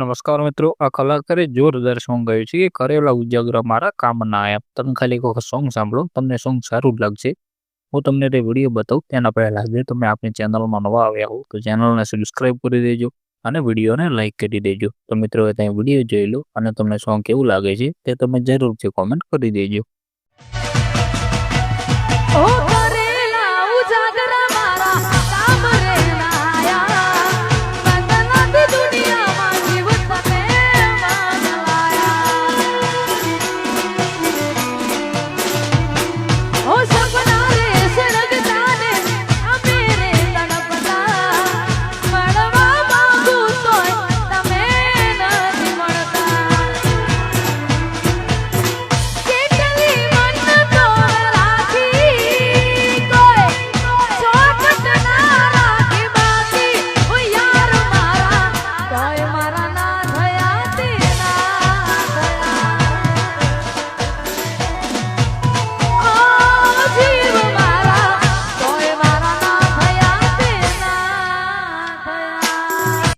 નમસ્કાર મિત્રો, આ કલાકારે જોરદાર સોંગ ગાયું છે કે કરેલા ઉજાગરા મારા કામ ના આયા તમે ખાલી એક વખત સોંગ સાંભળો, તમને સોંગ સારું જ લાગશે. હું તમને તે વીડિયો બતાવું, તેના પહેલા જે તમે આપણી ચેનલમાં નવા આવ્યા હો, તો ચેનલને સબસ્ક્રાઈબ કરી દેજો અને વિડીયોને લાઇક કરી દેજો. તો મિત્રો ત્યાં વીડિયો જોઈ લો અને તમને સોંગ કેવું લાગે છે તે તમે જરૂરથી કોમેન્ટ કરી દેજો.